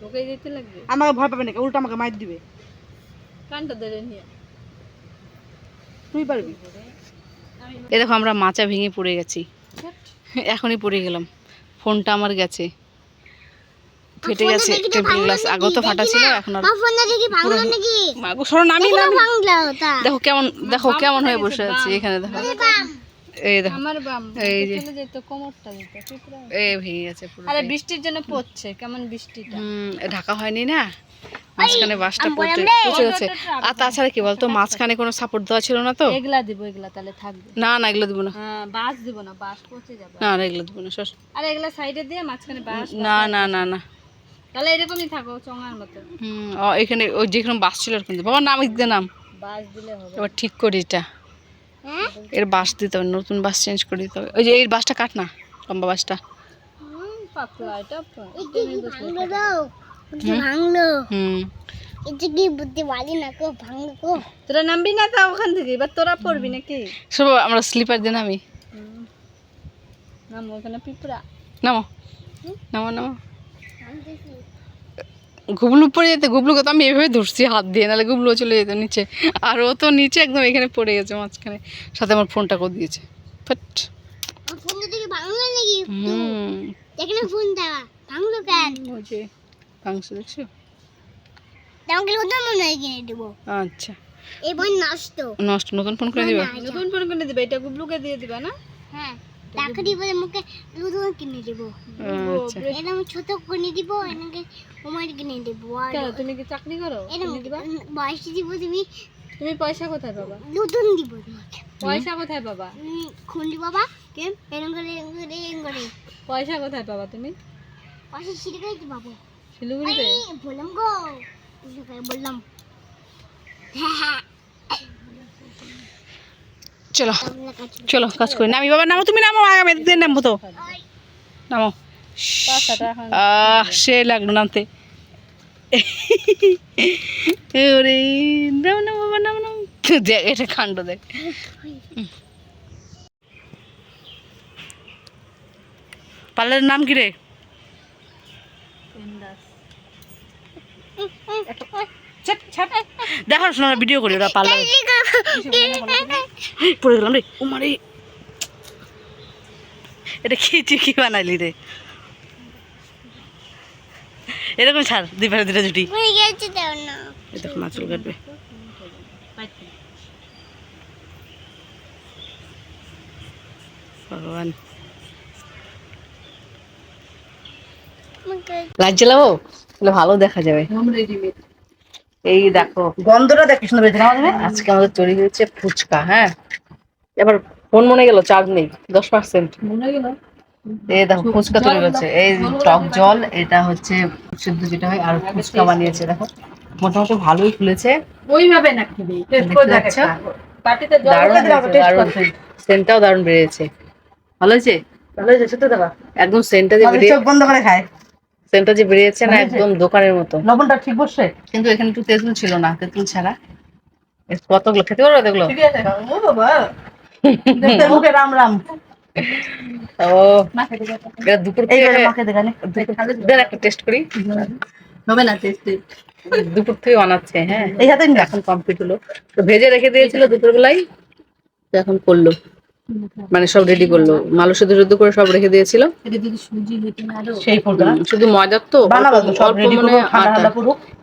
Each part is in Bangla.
তোকে যেতে লাগবে। আমাকে ভয় পাবে নাকি উল্টো আমাকে মাইর দিবে। কানটা ধরে নিয়ে। তুই পারবি? এ দেখো আমরা মাচা ভেঙে পড়ে গেছি। এখনই পড়ে গেলাম। ফোনটা আমার গেছে। ফেটে গেছে টেম্পল গ্লাস। আগেও তো ফাটা ছিল এখন আর ফোনটা দেখি ভাঙলো নাকি? মাগো সরো নামি নামি দেখো কেমন দেখো কেমন হয়ে বসে আছে এখানে দেখো। এই আমার বাম এই যে। যেত কোমরটা দিত এই ভেঙে গেছে পুরো আরে বৃষ্টির জন্য পড়ছে কেমন বৃষ্টিটা। হুম ঢাকা হয়নি না? মাঝখানে বাসটা পড়তে পচে গেছে আর তাছাড়া কি বলতো মাঝখানে কোনো সাপোর্ট দেওয়া ছিল না তো? এগুলা দিব এগুলা তাহলে থাকবে। না না এগুলো দিব না। হ্যাঁ বাঁশ দিব না বাঁশ পচে যাবে। না না এগুলো দিব না সর। আর এগুলা সাইডে দিয়ে মাঝখানে বাঁশ না না না না। তাহলে এরকমই থাকো চঙার মতো। হুম এখানে ওই যেখানে বাস ছিল ওখানে। বাবা নাম দিতে নাম। বাঁশ দিলে হবে। এবার ঠিক করি এটা। এর বাস দিতে হবে নতুন বাস চেঞ্জ করে দিতে হবে। ওই যে এই বাসটা কাট না লম্বা বাসটা। তোরা নামবি না তা ওখান থেকে এবার তোরা পড়বি নাকি? সব আমরা স্লিপার দিয়ে নামি। ওখানে পিঁপড়া। নামো। নামো নামো। গুবলু পড়ে যেতে গুবলুকে তো আমি এভাবে ধরছি হাত দিয়ে নাহলে গুবলু চলে যেত নিচে। আর ও তো নিচে একদম এখানে পড়ে গেছে মাঝখানে সাথে আমার ফোনটা করে? দিয়েছে দেবো। আচ্ছা। এই বই নষ্ট। নষ্ট নতুন ফোন করে দিবা? নতুন ফোন করে দিবে এটা গুবলুকে দিয়ে দিবা না? হ্যাঁ। টাকা দিব মুখে নতুন কিনে দেবো। আচ্ছা। এরকম ছোট কিনে দিব এনাকে তোমার কিনে দেবো। আর কেন তুমি কি চাকরি করো? এরকম দিবা? বয়স দিব তুমি। তুমি পয়সা কোথায় পাবা? নতুন দিব পয়সা কোথায় পাবা? খুন্ডি বাবা। কেম এরকম করে এরকম করে এরকম করে। পয়সা কোথায় পাবা তুমি? ছিঁড়ে গেছে বাবু শিলিগুড়িতে? বললাম গো। বললাম। হ্যাঁ হ্যাঁ। চলো চলো কাজ করি। নামি বাবা নামো তুমি নামো আগামী দিন নামবো তো। নামো। আহ সে লাগল নামতে। ওরে নাম নাম বাবা নাম নাম। দেখ এটা কাণ্ড দেখ পার্লারের নাম কি রে? শোনো ভিডিও করি ওরা পড়ে গেলাম রে। ও মারে এটা কি বানাইলি রে? এরকম ছাড় দুই দুটা জুটি হয়ে কাটবে। ভগবান। লাইট জ্বালাবো? ভালো দেখা যাবে। এই দেখো। গন্ধটা দেখ কি সুন্দর বেঁচে আমাদের আজকে আমাদের তৈরি হয়েছে ফুচকা হ্যাঁ? এবার ফোন মনে গেল চার্জ নেই দশ পার্সেন্ট মনে গেল। এই দেখো ফুচকা তৈরি হচ্ছে এই টক জল এটা হচ্ছে সিদ্ধ যেটা হয় আর ফুচকা বানিয়েছে দেখো। মোটামুটি ভালোই ফুলেছে। ওইভাবে না সেন্টটাও দারুণ বেরিয়েছে। ভালো হয়েছে? ভালো হয়েছে সত্যি দাদা একদম সেন্টটা যে আমাদের চোখ বন্ধ করে খায় সেন্টটা যে বেরিয়েছে না একদম দোকানের মতো। লবণটা ঠিক বসছে কিন্তু এখানে একটু তেঁতুল ছিল না তেঁতুল ছাড়া। কতগুলো? খেতে পারবে দেখল ঠিক আছে ও বাবা। দেখতে মুখে রাম রাম। ও দুপুর একটা টেস্ট করি। হবে না টেস্টে দুপুর থেকে বানাচ্ছে হ্যাঁ। এই হাতে এখন কমপ্লিট হলো। তো ভেজে রেখে দিয়েছিল দুপুর বেলায় তো এখন করল। মানে সব রেডি করল। মালু শুধু শুধু করে সব রেখে দিয়েছিল। এটা যদি সুজি হতো না আরও। সেই শুধু ময়দার তো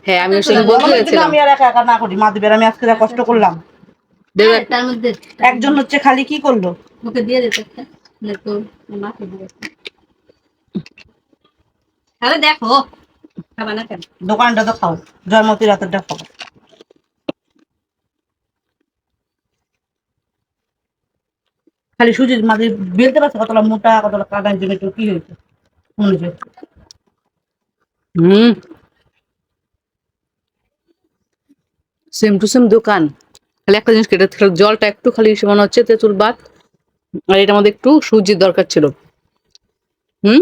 হ্যাঁ আমি সেটা বলতে আমি আর একা একা না করি। মা দিবের আমি আজকে যা কষ্ট করলাম। একজন হচ্ছে খালি কি করল? ওকে দিয়ে দিতে আরে দেখো খাবা না কেন? দোকানটা তো খাও। জয়মতী রাতেরটা খাও। খালি সুজি মাঝে বেলতে পারছে কতটা মোটা কতটা কাটা জন্য একটু কি হয়েছে? মনে হুম। সেম টু সেম দোকান। খালি একটা জিনিস কেটে জলটা একটু খালি মনে হচ্ছে তেঁতুল বাদ আর এটার মধ্যে একটু সুজির দরকার ছিল। হুম?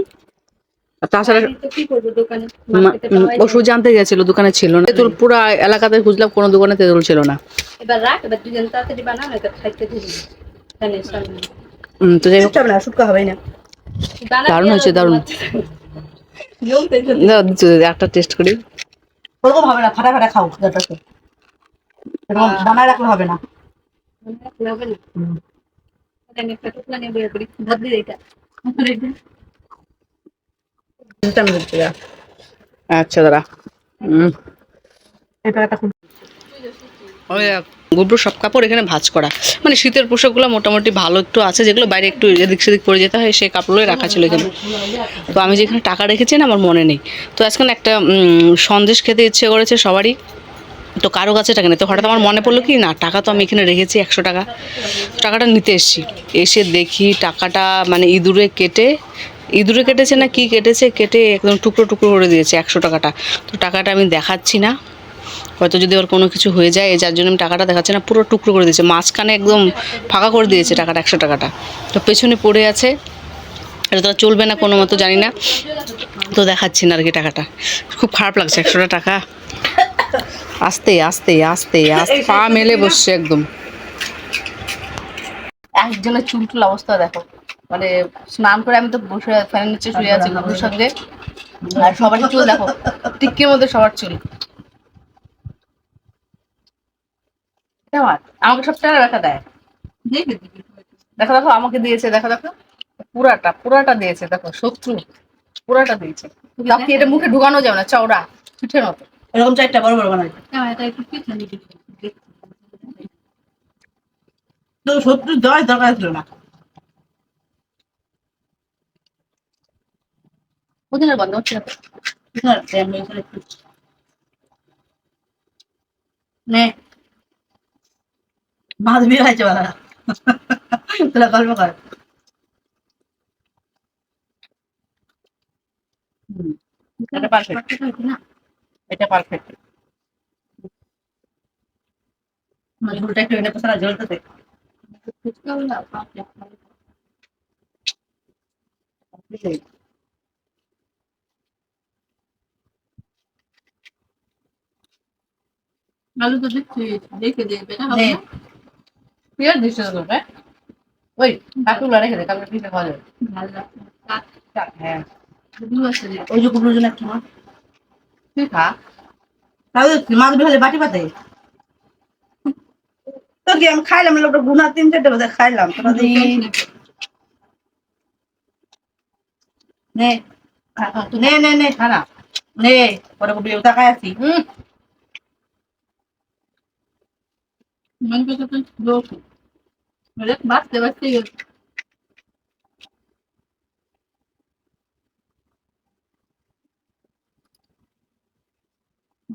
তাছাড়া তো কি করব দোকানে? মা- মার্কেটে উম, ও সুজি আনতে গেছিল দোকানে ছিল না। তেঁতুল পুরো এলাকাতে খুঁজলাম কোনো দোকানে তেঁতুল ছিল না। এবার রাখ এবার দুজন তাড়াতাড়ি বানাও না তো খাইতে তো যাই হোক। হবে না শুটকা হবেই না। দারুণ হয়েছে, দারুণ। দিদি, একটা টেস্ট করি। ওরকম হবে না ফাটা ফাটা খাও যেটাকে বানায় রাখলে হবে না। আচ্ছা হুম। এটা একটা গুবরু সব কাপড় এখানে ভাজ করা। মানে শীতের পোশাকগুলো মোটামুটি ভালো একটু আছে, যেগুলো বাইরে একটু এদিক সেদিক পরে যেতে হয় সেই কাপড়গুলোই রাখা ছিল এখানে। তো আমি যেখানে টাকা রেখেছি না, আমার মনে নেই। তো আজকে একটা সন্দেশ খেতে ইচ্ছে করেছে সবারই। তো কারও কাছে টাকা নেই। তো হঠাৎ আমার মনে পড়ল কি, না, টাকা তো আমি এখানে রেখেছি একশো টাকা। টাকাটা নিতে এসেছি। এসে দেখি টাকাটা মানে ইঁদুরে কেটে, ইঁদুরে কেটেছে না কি কেটেছে, কেটে একদম টুকরো টুকরো করে দিয়েছে একশো টাকাটা। তো টাকাটা আমি দেখাচ্ছি না। হয়তো যদি ওর কোনো কিছু হয়ে যায়, যার জন্য আমি টাকাটা দেখাচ্ছি না, পুরো টুকরো করে দিয়েছে। মাঝখানে একদম ফাঁকা করে দিয়েছে টাকাটা, একশো টাকাটা। তো পেছনে পড়ে আছে। এটা তো চলবে না কোনো মতো, জানি না। তো দেখাচ্ছি না আর কি টাকাটা। খুব খারাপ লাগছে একশোটা টাকা। আস্তে আস্তে আস্তে আস্তে, পা মেলে বসছে একদম। একজনের চুল টুল অবস্থা দেখো। মানে স্নান করে আমি তো বসে, ফ্যানের নিচে শুয়ে আছি সঙ্গে। আর সবার চুল দেখো, টিক্কির মধ্যে সবার চুল। আমাকে সব টাকা দেখা দেয়। দেখো দেখো আমাকে দিয়েছে দেখো দেখো। পুরাটা পুরাটা দিয়েছে দেখো শত্রু। পুরাটা দিয়েছে। তাও এটা মুখে ঢুকানো যাবে না চওড়া পিঠের মতো। এরকম চারটা বড় বড় বানাই। তো সত্যি দেওয়ার দরকার ছিল না। গন্ধ হচ্ছে না তো? না, আমি এখানে একটু- নে মাছ বিয়ে হয়েছে বাবা তোরা গল্প কর হুম, এটা পারফেক্ট না এটা পারফেক্ট ঝোলটা একটু এনে পোষা ঝোলটাতে ফুচকাও না বাপরে আলু তো দেখছি দেখে পেঁয়াজ দিচ্ছে তো তোমরা ওই কাকুলা রেখে দে কাকুলা পিঠে খাওয়া যাবে? হ্যাঁ। ওই যে কুকুরের জন্য একটা তুই খা। তাহলে মাছ বিহালে বাটি পাতে। তো কি আমি খাইলাম লোকটা গুনা তিন চারটে বোধহয় খাইলাম। তোরা নে। নে। নে নে খানা নে। পরে কবি তাকায় আছি। হুম। মন পেতে তো লোক দেখ বাঁচতে বাঁচতে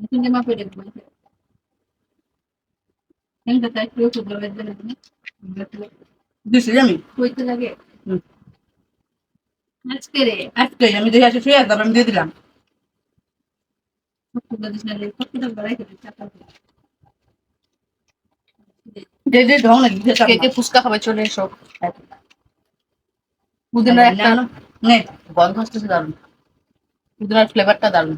কিন্তু মা পেরে বলছে এনটা তাই কেউ তো বলে দেন দিছি আমি কইতে লাগে হুম। আজকে রে আজকে আমি দেখে আসি শুয়ে তারপর আমি দিয়ে দিলাম ঢং কে কে ফুচকা খাবে চলে এসো। না। পুদিনার একটা নে গন্ধ আসতেছে দারুণ। পুদিনার ফ্লেভারটা দারুণ।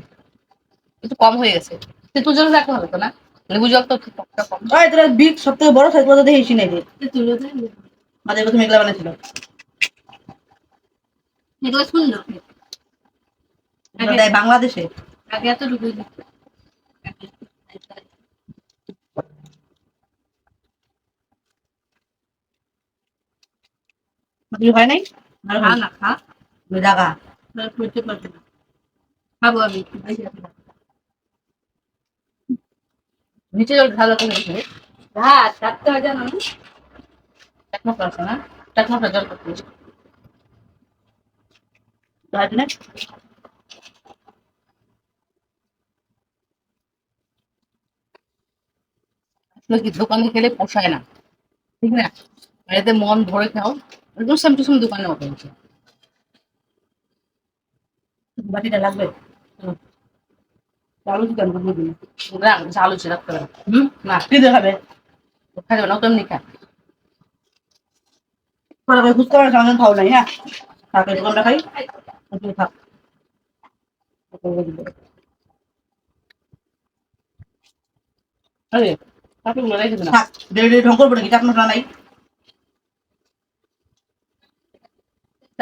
একটু কম হয়ে গেছে। তেঁতুল জল রাখতে হবে তো না? লেবু জল তো টকটা কম। তোরা বিগ বড় সাইজ নাই রে মাঝে প্রথমে এগুলা বানাইছিল সুন্দর বাংলাদেশে। আগে মাঝে হয় নাই? খা না খা। করতে পারবে না। খাব আমি। নিচে জল ঢালা করে দিয়েছে হ্যাঁ চারটে হাজার না। এক মশলা আছে না? এক মশলা জল করতে না? আসলে কি দোকানে গেলে পোষায় না। ঠিক না? এতে মন ভরে খাও। একদম সেম টু সেম দোকানের মতো হচ্ছে বাটিটা লাগবে হুম। আলু চিকেন করব দিন না আলু ছিল রাখতে হবে হুম না কি দেখাবে খাওয়া যাবে না ওটা এমনি খা পরে করে ফুচকা বানাতে আমাদের খাও নাই হ্যাঁ তারপরে দোকানটা খাই তুই থাক আরে কাপড়গুলো রেখে দিলাম থাক ডেলি ডেলি ঢং করব নাকি চাট মশলা নাই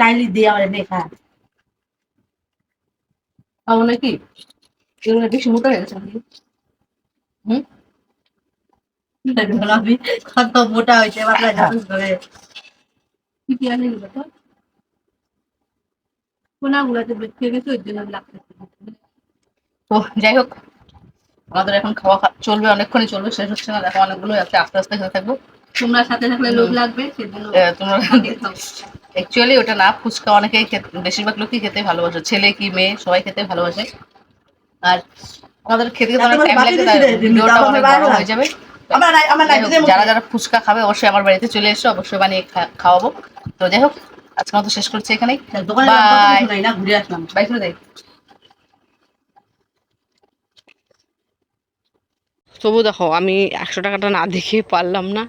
চাইলি দিয়ে আমার দেখা খাব নাকি? এগুলো বেশি মোটা হয়ে গেছে হুম? কত মোটা হয়েছে বাবা জাদু করে কি পেঁয়াজ এগুলো তো? কোনাগুলোতে বেঁচে গেছে ওই জন্য লাগতেছে তো যাই হোক আমাদের এখন খাওয়া চলবে অনেকক্ষণই চলবে শেষ হচ্ছে না দেখো অনেকগুলো আছে আস্তে আস্তে খেতে থাকব। তোমরা সাথে থাকলে লোভ লাগবে সেজন্য আহ, তোমরা অ্যাকচুয়ালি ওটা না ফুচকা অনেকেই খেতে বেশিরভাগ লোকই খেতে ভালোবাসে। ছেলে কি মেয়ে সবাই খেতে ভালোবাসে। আর আমাদের খেতে খেতে অনেক টাইম লাগে তাই ভিডিওটা অনেক বড় হয়ে যাবে। যারা যারা ফুচকা খাবে অবশ্যই আমার বাড়িতে চলে এসো অবশ্যই বানিয়ে খাওয়াবো। তো যাই হোক আজকে মতো শেষ করছি এখানেই। না ঘুরে আসলাম। বাই করে দেয় তবু দেখো আমি একশো টাকাটা না দেখে পারলাম না।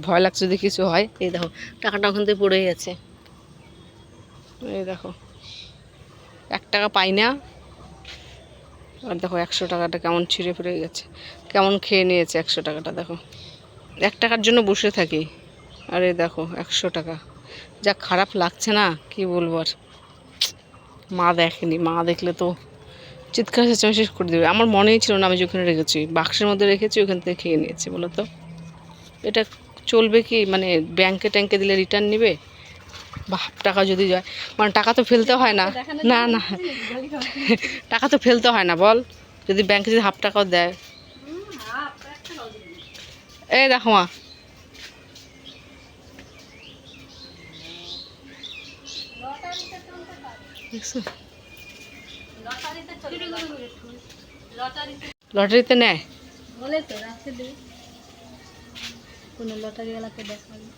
ভয় লাগছে যদি কিছু হয়। এই দেখো, টাকাটা ওখান থেকে পড়ে গেছে। এই দেখো, এক টাকা পাই না। আর দেখো, একশো টাকাটা কেমন ছিঁড়ে ফিরে গেছে। কেমন খেয়ে নিয়েছে একশো টাকাটা, দেখো। এক টাকার জন্য বসে থাকি। আরে দেখো, একশো টাকা। যা খারাপ লাগছে না, কি বলব আর। মা দেখেনি, মা দেখলে তো চিৎকার চেঁচামেচি করে দেবে। আমার মনেই ছিল না আমি যেখানে রেখেছি। বাক্সের মধ্যে রেখেছি, ওখান থেকে খেয়ে নিয়েছি, বলো তো। এটা চলবে কি? মানে ব্যাংকে ট্যাঙ্কে দিলে রিটার্ন নেবে? বা হাফ টাকা যদি যায়। মানে টাকা তো ফেলতে হয় না। না না। টাকা তো ফেলতে হয় না বল। যদি ব্যাংকে যদি হাফ টাকাও দেয়। এই দেখো মা। লটারিতে নেয়। বলে তো রাখতে দে। কোনো লটারিওয়ালাকে দেখাবি